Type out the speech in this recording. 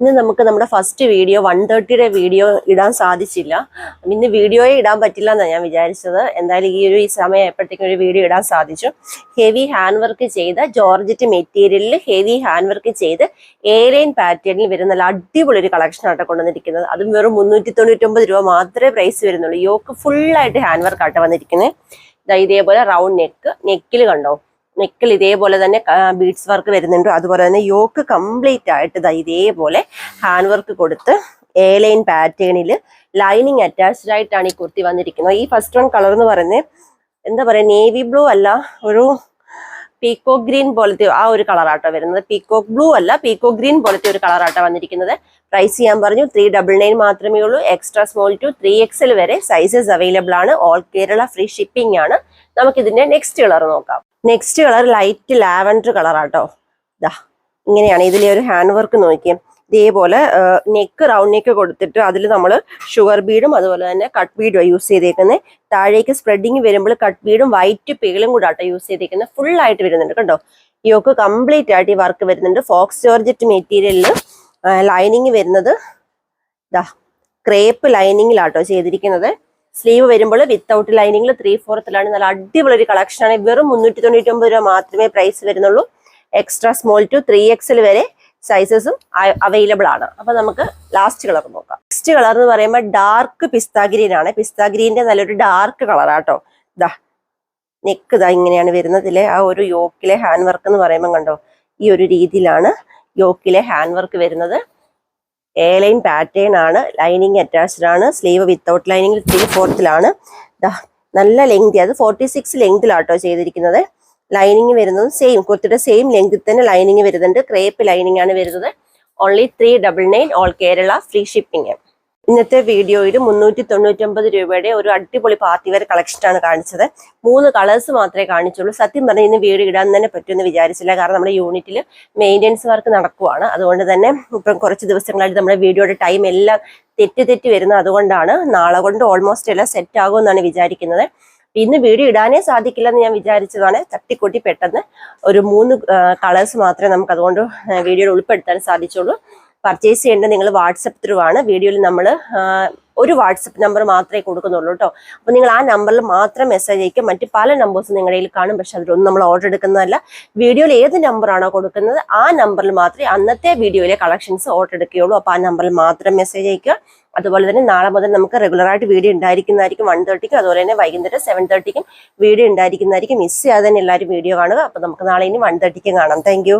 ഇന്ന് നമുക്ക് നമ്മുടെ ഫസ്റ്റ് വീഡിയോ വൺ തേർട്ടിയുടെ വീഡിയോ ഇടാൻ സാധിച്ചില്ല. ഇന്ന് വീഡിയോയെ ഇടാൻ പറ്റില്ല എന്നാണ് ഞാൻ വിചാരിച്ചത്. എന്തായാലും ഈ ഒരു ഈ സമയം എപ്പോഴത്തേക്കും ഒരു വീഡിയോ ഇടാൻ സാധിച്ചു. ഹെവി ഹാൻഡ് വർക്ക് ചെയ്ത ജോർജറ്റ് മെറ്റീരിയലിൽ ഹെവി ഹാൻഡ് വർക്ക് ചെയ്ത് ഏലൈൻ പാറ്റേണിൽ വരുന്ന നല്ല അടിപൊളി ഒരു കളക്ഷനായിട്ട് കൊണ്ടുവന്നിരിക്കുന്നത്. അതും വെറും മുന്നൂറ്റി തൊണ്ണൂറ്റൊമ്പത് രൂപ മാത്രമേ പ്രൈസ് വരുന്നുള്ളൂ. യോക്ക് ഫുള്ളായിട്ട് ഹാൻഡ് വർക്ക് ആട്ടോ വന്നിരിക്കുന്നത് ഇതേപോലെ റൗണ്ട് നെക്ക് നെക്കിൽ കണ്ടോ? നെക്കിൽ ഇതേപോലെ തന്നെ ബീഡ്സ് വർക്ക് വരുന്നുണ്ട്. അതുപോലെ തന്നെ യോക്ക് കംപ്ലീറ്റ് ആയിട്ട് ദാ ഇതേപോലെ ഹാൻഡ് വർക്ക് കൊടുത്ത് എ ലൈൻ പാറ്റേണിൽ ലൈനിങ് അറ്റാച്ച്ഡ് ആയിട്ടാണ് ഈ കുർത്തി വന്നിരിക്കുന്നത്. ഈ ഫസ്റ്റ് വൺ കളർ എന്ന് പറയുന്നത് എന്താ പറയുക നേവി ബ്ലൂ അല്ല ഒരു പീക്കോ ഗ്രീൻ പോലത്തെ ആ ഒരു കളറാട്ടോ വരുന്നത്. പീക്കോക്ക് ബ്ലൂ അല്ല പീക്കോ ഗ്രീൻ പോലത്തെ ഒരു കളറാട്ടോ വന്നിരിക്കുന്നത്. പ്രൈസ് ചെയ്യാൻ പറഞ്ഞു ത്രീ ഡബിൾ നയൻ മാത്രമേ ഉള്ളൂ. Extra small to three XL വരെ സൈസസ് അവൈലബിൾ ആണ്. ഓൾ കേരള ഫ്രീ ഷിപ്പിംഗ് ആണ്. നമുക്ക് ഇതിന്റെ നെക്സ്റ്റ് കളർ നോക്കാം. നെക്സ്റ്റ് കളർ ലൈറ്റ് ലാവൻഡർ കളറാട്ടോ ഇതാ ഇങ്ങനെയാണ് ഇതിലെ ഒരു ഹാൻഡ് വർക്ക് നോക്കിയേ. ഇതേപോലെ നെക്ക് റൗണ്ട് നെക്ക് കൊടുത്തിട്ട് അതിൽ നമ്മൾ ഷുഗർ ബീഡും അതുപോലെ തന്നെ കട്ട് ബീഡും യൂസ് ചെയ്തേക്കുന്നത് താഴേക്ക് സ്പ്രെഡിങ് വരുമ്പോൾ കട്ട് ബീഡും വൈറ്റ് പേളും കൂടെ ആട്ടോ യൂസ് ചെയ്തേക്കുന്നത് ഫുൾ ആയിട്ട് വരുന്നുണ്ട് കണ്ടോ? യോക്ക് കംപ്ലീറ്റ് ആയിട്ട് ഈ വർക്ക് വരുന്നുണ്ട്. ഫോക്സ് ജോർജറ്റ് മെറ്റീരിയലിൽ ലൈനിങ് വരുന്നത് ഇതാ ക്രേപ്പ് ലൈനിങ്ങിലാട്ടോ ചെയ്തിരിക്കുന്നത്. സ്ലീവ് വരുമ്പോൾ വിത്തൗട്ട് ലൈനിങ്ങിൽ ത്രീ ഫോർത്തിലാണ് നല്ല അടിപൊളി ഒരു കളക്ഷൻ ആണ്. വെറും മുന്നൂറ്റി തൊണ്ണൂറ്റി ഒമ്പത് രൂപ മാത്രമേ പ്രൈസ് വരുന്നുള്ളൂ. എക്സ്ട്രാ സ്മോൾ ടു ത്രീ എക്സിൽ വരെ സൈസസും അവൈലബിൾ ആണ്. അപ്പൊ നമുക്ക് ലാസ്റ്റ് കളർ നോക്കാം. നെക്സ്റ്റ് കളർ എന്ന് പറയുമ്പോൾ ഡാർക്ക് പിസ്താ ഗ്രീൻ ആണ്. പിസ്താ ഗ്രീനിന്റെ നല്ലൊരു ഡാർക്ക് കളറാട്ടോ ഇതാ നെക്ക് ഇതാ ഇങ്ങനെയാണ് വരുന്നതിലെ ആ ഒരു യോക്കിലെ ഹാൻഡ് വർക്ക് എന്ന് പറയുമ്പോൾ കണ്ടോ? ഈ ഒരു രീതിയിലാണ് യോക്കിലെ ഹാൻഡ് വർക്ക് വരുന്നത്. എ ലൈൻ പാറ്റേൺ ആണ്. ലൈനിങ് അറ്റാച്ച്ഡ് ആണ് സ്ലീവ് വിത്തൗട്ട് ലൈനിങ് ത്രീ ഫോർത്തിലാണ് നല്ല ലെങ്തി അത് ഫോർട്ടി സിക്സ് ലെങ്തിലാട്ടോ ചെയ്തിരിക്കുന്നത്. ലൈനിങ് വരുന്നത് സെയിം കുർത്തിയുടെ സെയിം ലെങ്തിൽ തന്നെ ലൈനിങ് വരുന്നുണ്ട്. ക്രേപ്പ് ലൈനിങ് ആണ് വരുന്നത്. Only three double nine all Kerala free shipping ഇന്നത്തെ വീഡിയോയിൽ മുന്നൂറ്റി തൊണ്ണൂറ്റൊമ്പത് രൂപയുടെ ഒരു അടിപൊളി പാർട്ടി വെയർ കളക്ഷൻ ആണ് കാണിച്ചത്. മൂന്ന് കളേഴ്സ് മാത്രമേ കാണിച്ചുള്ളൂ. സത്യം പറഞ്ഞാൽ ഇന്ന് വീട് ഇടാൻ തന്നെ പറ്റുമെന്ന് വിചാരിച്ചില്ല. കാരണം നമ്മുടെ യൂണിറ്റിൽ മെയിന്റെനൻസ് വർക്ക് നടക്കുവാണ്. അതുകൊണ്ട് തന്നെ ഇപ്പം കുറച്ച് ദിവസങ്ങളായിട്ട് നമ്മുടെ വീഡിയോയുടെ ടൈം എല്ലാം തെറ്റി തെറ്റി വരുന്നത് അതുകൊണ്ടാണ് നാളെ കൊണ്ട് ഓൾമോസ്റ്റ് എല്ലാം സെറ്റ് ആകുമെന്നാണ് വിചാരിക്കുന്നത്. ഇന്ന് വീഡിയോ ഇടാനേ സാധിക്കില്ലെന്ന് ഞാൻ വിചാരിച്ചതാണ്. തട്ടിക്കൂട്ടി പെട്ടെന്ന് ഒരു മൂന്ന് കളേഴ്സ് മാത്രമേ നമുക്ക് അതുകൊണ്ട് വീഡിയോയിൽ ഉൾപ്പെടുത്താൻ സാധിച്ചുള്ളൂ. പർച്ചേസ് ചെയ്യേണ്ടത് നിങ്ങൾ വാട്സപ്പ് ത്രൂ ആണ്. വീഡിയോയിൽ നമ്മൾ ഒരു വാട്സപ്പ് നമ്പർ മാത്രമേ കൊടുക്കുന്നുള്ളൂ കേട്ടോ അപ്പോൾ നിങ്ങൾ ആ നമ്പറിൽ മാത്രം മെസ്സേജ് അയക്കും. മറ്റ് പല നമ്പേഴ്സും നിങ്ങളുടെ കയ്യിൽ കാണും. പക്ഷെ അതിലൊന്നും നമ്മൾ ഓർഡർ എടുക്കുന്നതല്ല. വീഡിയോയിൽ ഏത് നമ്പറാണോ കൊടുക്കുന്നത് ആ നമ്പറിൽ മാത്രമേ അന്നത്തെ വീഡിയോയിലെ കളക്ഷൻസ് ഓർഡർ എടുക്കുകയുള്ളൂ. അപ്പോൾ ആ നമ്പറിൽ മാത്രം മെസ്സേജ് അയക്കുക. അതുപോലെ തന്നെ നാളെ മുതൽ നമുക്ക് റെഗുലറായിട്ട് വീഡിയോ ഉണ്ടായിരിക്കുന്നതായിരിക്കും വൺ തേർട്ടിക്കും അതുപോലെ തന്നെ വൈകുന്നേരം സെവൻ തേർട്ടിക്കും വീഡിയോ ഉണ്ടായിരിക്കുന്നതായിരിക്കും. മിസ് ചെയ്യാതെ തന്നെ എല്ലാവരും വീഡിയോ കാണുക. അപ്പോൾ നമുക്ക് നാളെ ഇനി വൺ തേർട്ടിക്കും കാണാം. താങ്ക്